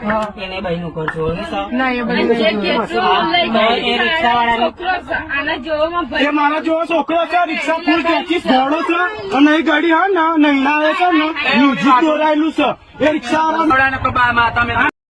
હા. એને ભાઈ નું ઘર ના એ તો એ ગયો રિક્ષાવાળાનું- છોકરો છે. આના જેવામાં એ ભાઈ મારા જેવો છોકરો છે રિક્ષા ફૂલ ત્યાંથી ફોડો છે અને એ ગાડી હા ને નૈણાવે છે ને મ્યુઝિક દોરાયેલું છે એ રિક્ષા છોકરાને તો બા માં તમે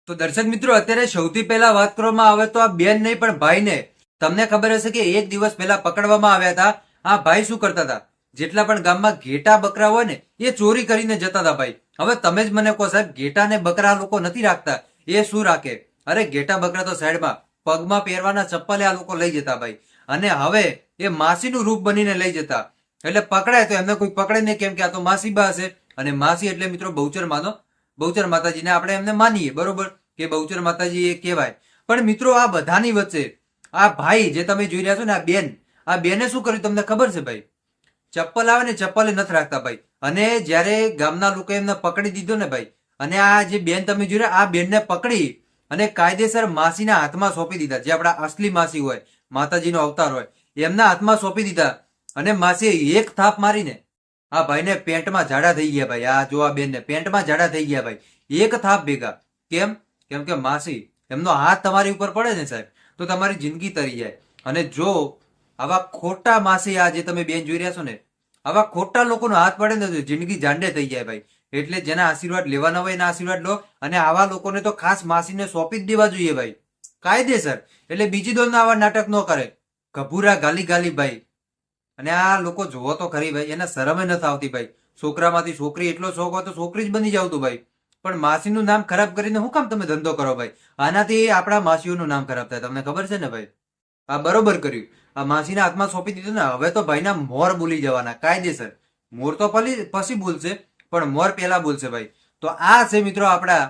તો દર્શક મિત્રો અત્યારે સૌથી પહેલા વાત કરવામાં આવે તો આ બેન નહીં પણ ભાઈને તમને ખબર હશે કે એક દિવસ પહેલા પકડવામાં આવ્યા હતા આ ભાઈ શું કરતા હતા જેટલા પણ ગામમાં ઘેટા બકરા હોય ને, એ ચોરી કરીને જતા હતા ભાઈ. હવે તમે જ મને કહો સાહેબ ઘેટા ને બકરા લોકો નથી રાખતા. એ શું રાખે? અરે ઘેટા બકરા તો સાઈડમાં પગમાં પહેરવાના ચપ્પલે આ લોકો લઈ જતા ભાઈ. અને હવે એ માસીનું રૂપ બનીને લઈ જતા. એટલે પકડાય તો એમને કોઈ પકડે નહીં, કેમ કે આ તો માસી બા હશે. અને માસી એટલે મિત્રો બહુચર માનો, બહુચર માતાજીને આપણે એમને માનીએ, બરોબર? કે બહુચર માતાજી એ કહેવાય. પણ મિત્રો આ બધાની વચ્ચે આ ભાઈ જે તમે જોઈ રહ્યા છો ને, આ બેન, આ બેને શું કર્યું તમને ખબર છે ભાઈ? ચપ્પલ આવે ને ચપ્પલ નથી રાખતા ભાઈ. અને જ્યારે ગામના લોકો એમને પકડી દીધો ને ભાઈ, અને આ જે બેન તમે જોયું આ બેનને પકડી અને કાયદેસર માસીના હાથમાં સોંપી દીધા. જે આપણા અસલી માસી હોય, માતાજીનો અવતાર હોય, એમના હાથમાં સોંપી દીધા અને માસીએ એક થાપ મારીને આ ભાઈને પેન્ટમાં ઝાડા થઈ ગયા ભાઈ. આ જો આ બેનને પેન્ટમાં ઝાડા થઈ ગયા ભાઈ. એક થાપ ભેગા. કેમ? કેમ કે માસી, એમનો હાથ તમારી ઉપર પડે ને સાહેબ, તો તમારી જિંદગી તરી જાય. અને જો આવા ખોટા માસી આ જે તમે બેન જોઈ રહ્યા છો ને, આવા ખોટા લોકોનો હાથ પડે ને જિંદગી જાંડે થઈ જાય ભાઈ. એટલે જેના આશીર્વાદ લેવાના હોય એના આશીર્વાદ લો અને આવા લોકોને તો ખાસ માસીને સોંપી જ દેવા જોઈએ ભાઈ. કાયદેસર. એટલે બીજી દોડ આવા નાટક ન કરે. ગભુરા ગાલી ગાલી ભાઈ. અને આ લોકો જોવો તો ખરી ભાઈ, એને શરમે નથી આવતી ભાઈ. છોકરામાંથી છોકરી એટલો શોખ હોય તો છોકરી જ બની જાવતું ભાઈ. પણ માસીનું નામ ખરાબ કરીને શું કામ તમે ધંધો કરો ભાઈ? આનાથી આપણા માસીઓનું નામ ખરાબ થાય. તમને ખબર છે ને ભાઈ? આ બરોબર કર્યું. આ માસીના હાથમાં સોંપી દીધું ને, હવે તો ભાઈના મોર બોલી જવાના, કાયદેસર. મોર તો પલી પછી બોલશે પણ મોર પહેલા બોલશે ભાઈ. તો આ છે મિત્રો આપણા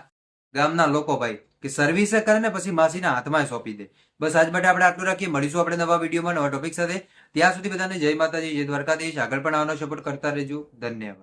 ગામના લોકો ભાઈ, કે સર્વિસે કરે ને, પછી માસીના હાથમાં સોંપી દે. બસ આજ માટે આપણે આટલું રાખીએ. મળીશું આપણે નવા વિડીયોમાં નવા ટોપિક સાથે. ત્યાં સુધી બધાને જય માતાજી, જય દ્વારકાધીશ. આગળ પણ આવવાનો સપોર્ટ કરતા રહેજો. ધન્યવાદ.